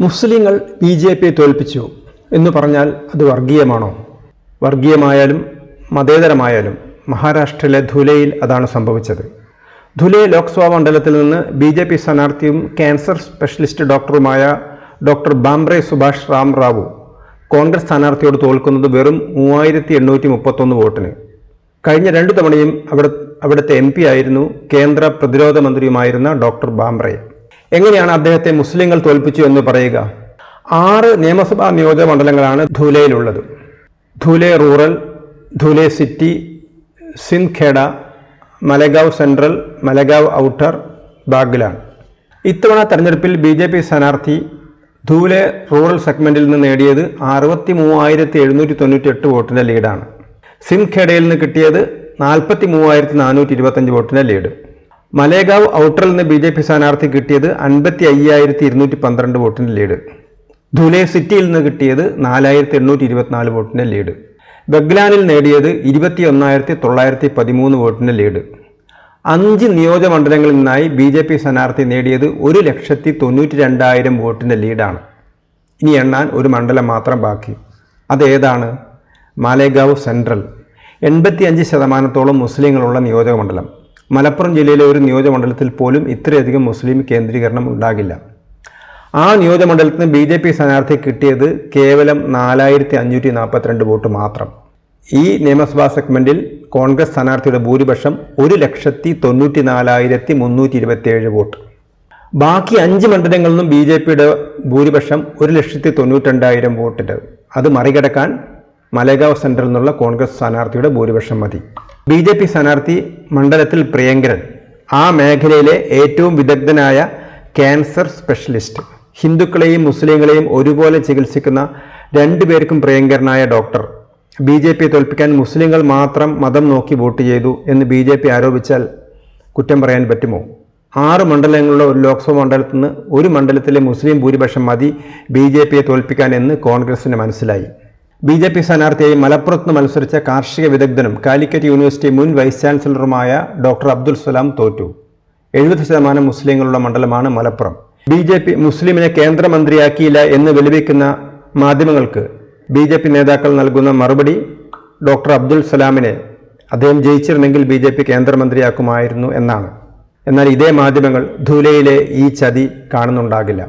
മുസ്ലിങ്ങൾ B J പിയെ തോൽപ്പിച്ചു എന്ന് പറഞ്ഞാൽ അത് വർഗീയമാണോ? വർഗീയമായാലും മതേതരമായാലും മഹാരാഷ്ട്രയിലെ ധുലയിൽ അതാണ് സംഭവിച്ചത്. ധുലെ ലോക്സഭാ മണ്ഡലത്തിൽ നിന്ന് ബി ജെ പി സ്ഥാനാർത്ഥിയും ക്യാൻസർ സ്പെഷ്യലിസ്റ്റ് ഡോക്ടറുമായ ഡോക്ടർ ബാംബ്രെ സുഭാഷ് റാം റാവു കോൺഗ്രസ് സ്ഥാനാർത്ഥിയോട് തോൽക്കുന്നത് വെറും മൂവായിരത്തി എണ്ണൂറ്റി മുപ്പത്തൊന്ന് വോട്ടിന്. കഴിഞ്ഞ രണ്ടു തവണയും അവിടെ അവിടുത്തെ എം പി ആയിരുന്നു കേന്ദ്ര പ്രതിരോധ മന്ത്രിയുമായിരുന്ന ഡോക്ടർ ബാംബ്രെ. എങ്ങനെയാണ് അദ്ദേഹത്തെ മുസ്ലിങ്ങൾ തോൽപ്പിച്ചു എന്ന് പറയുക? ആറ് നിയമസഭാ നിയോജക മണ്ഡലങ്ങളാണ് ധൂലയിലുള്ളത്. Dhule rural Dhule city Sindkheda Malegaon central Malegaon outer Baglan. ഇത്തവണ തെരഞ്ഞെടുപ്പിൽ ബി ജെ പി സ്ഥാനാർത്ഥി ധൂലെ റൂറൽ സെഗ്മെന്റിൽ നിന്ന് നേടിയത് അറുപത്തി മൂവായിരത്തി എഴുന്നൂറ്റി തൊണ്ണൂറ്റി എട്ട് വോട്ടിന്റെ ലീഡാണ് സിംഖേഡയിൽ നിന്ന് കിട്ടിയത് നാൽപ്പത്തി മൂവായിരത്തി നാനൂറ്റി ഇരുപത്തഞ്ച് വോട്ടിന്റെ ലീഡ്. മലേഗാവ് ഔട്ടറിൽ നിന്ന് ബി ജെ പി സ്ഥാനാർത്ഥി കിട്ടിയത് അൻപത്തി അയ്യായിരത്തി ഇരുന്നൂറ്റി പന്ത്രണ്ട് വോട്ടിന് ലീഡ്. ധുലെ സിറ്റിയിൽ നിന്ന് കിട്ടിയത് നാലായിരത്തി എണ്ണൂറ്റി ഇരുപത്തിനാല് വോട്ടിന്റെ ലീഡ്. ബഗ്ലാനിൽ നേടിയത് ഇരുപത്തി ഒന്നായിരത്തി തൊള്ളായിരത്തി പതിമൂന്ന് വോട്ടിന്റെ ലീഡ്. അഞ്ച് നിയോജകമണ്ഡലങ്ങളിൽ നിന്നായി ബി ജെ പി സ്ഥാനാർത്ഥി നേടിയത് ഒരു ലക്ഷത്തി തൊണ്ണൂറ്റി രണ്ടായിരം വോട്ടിന്റെ ലീഡാണ്. ഇനി എണ്ണാൻ ഒരു മണ്ഡലം മാത്രം ബാക്കി. അതേതാണ് മാലേഗാവ് സെൻട്രൽ. എൺപത്തി അഞ്ച് ശതമാനത്തോളം മുസ്ലിങ്ങളുള്ള നിയോജകമണ്ഡലം മലപ്പുറം ജില്ലയിലെ ഒരു നിയോജകമണ്ഡലത്തിൽ പോലും ഇത്രയധികം മുസ്ലിം കേന്ദ്രീകരണം ഉണ്ടാകില്ല. ആ നിയോജകമണ്ഡലത്തിന് ബി ജെ പി സ്ഥാനാർത്ഥി കിട്ടിയത് കേവലം നാലായിരത്തി അഞ്ഞൂറ്റി നാൽപ്പത്തിരണ്ട് വോട്ട് മാത്രം. ഈ നിയമസഭാ സെഗ്മെന്റിൽ കോൺഗ്രസ് സ്ഥാനാർത്ഥിയുടെ ഭൂരിപക്ഷം ഒരു ലക്ഷത്തി തൊണ്ണൂറ്റി നാലായിരത്തി മുന്നൂറ്റി ഇരുപത്തിയേഴ് വോട്ട്. ബാക്കി അഞ്ച് മണ്ഡലങ്ങളിലും ബി ജെ പിയുടെ ഭൂരിപക്ഷം ഒരു ലക്ഷത്തി തൊണ്ണൂറ്റി രണ്ടായിരം വോട്ടിന്റെ അത് മറികടക്കാൻ മലഗാവ് സെൻട്രൽ നിന്നുള്ള കോൺഗ്രസ് സ്ഥാനാർത്ഥിയുടെ ഭൂരിപക്ഷം മതി. ബി ജെ പി സ്ഥാനാർത്ഥി മണ്ഡലത്തിൽ പ്രിയങ്കരൻ ആ മേഖലയിലെ ഏറ്റവും വിദഗ്ധനായ ക്യാൻസർ സ്പെഷ്യലിസ്റ്റ് ഹിന്ദുക്കളെയും മുസ്ലിങ്ങളെയും ഒരുപോലെ ചികിത്സിക്കുന്ന രണ്ടുപേർക്കും പ്രിയങ്കരനായ ഡോക്ടർ. ബി ജെ പിയെ തോൽപ്പിക്കാൻ മുസ്ലിങ്ങൾ മാത്രം മതം നോക്കി വോട്ട് ചെയ്തു എന്ന് ബി ജെ പി ആരോപിച്ചാൽ കുറ്റം പറയാൻ പറ്റുമോ? ആറ് മണ്ഡലങ്ങളുള്ള ഒരു ലോക്സഭാ മണ്ഡലത്തിൽ നിന്ന് ഒരു മണ്ഡലത്തിലെ മുസ്ലിം ഭൂരിപക്ഷം മതി ബി ജെ പിയെ തോൽപ്പിക്കാൻ എന്ന് കോൺഗ്രസിന് മനസ്സിലായി. ബി ജെ പി സ്ഥാനാർത്ഥിയായി മലപ്പുറത്ത് മത്സരിച്ച കാർഷിക വിദഗ്ധനും കാലിക്കറ്റ് യൂണിവേഴ്സിറ്റി മുൻ വൈസ് ചാൻസലറുമായ ഡോക്ടർ അബ്ദുൽ സലാം തോറ്റു. എഴുപത് ശതമാനം മുസ്ലിങ്ങളുള്ള മണ്ഡലമാണ് മലപ്പുറം. ബി ജെ പി മുസ്ലിമിനെ കേന്ദ്രമന്ത്രിയാക്കിയില്ല എന്ന് വെളിവെക്കുന്ന മാധ്യമങ്ങൾക്ക് ബി ജെ പി നേതാക്കൾ നൽകുന്ന മറുപടി ഡോക്ടർ അബ്ദുൽ സലാമിനെ അദ്ദേഹം ജയിച്ചിരുന്നെങ്കിൽ ബി ജെ പി കേന്ദ്രമന്ത്രിയാക്കുമായിരുന്നു എന്നാണ്. എന്നാൽ ഇതേ മാധ്യമങ്ങൾ ധൂലയിലെ ഈ ചതി കാണുന്നുണ്ടാകില്ല.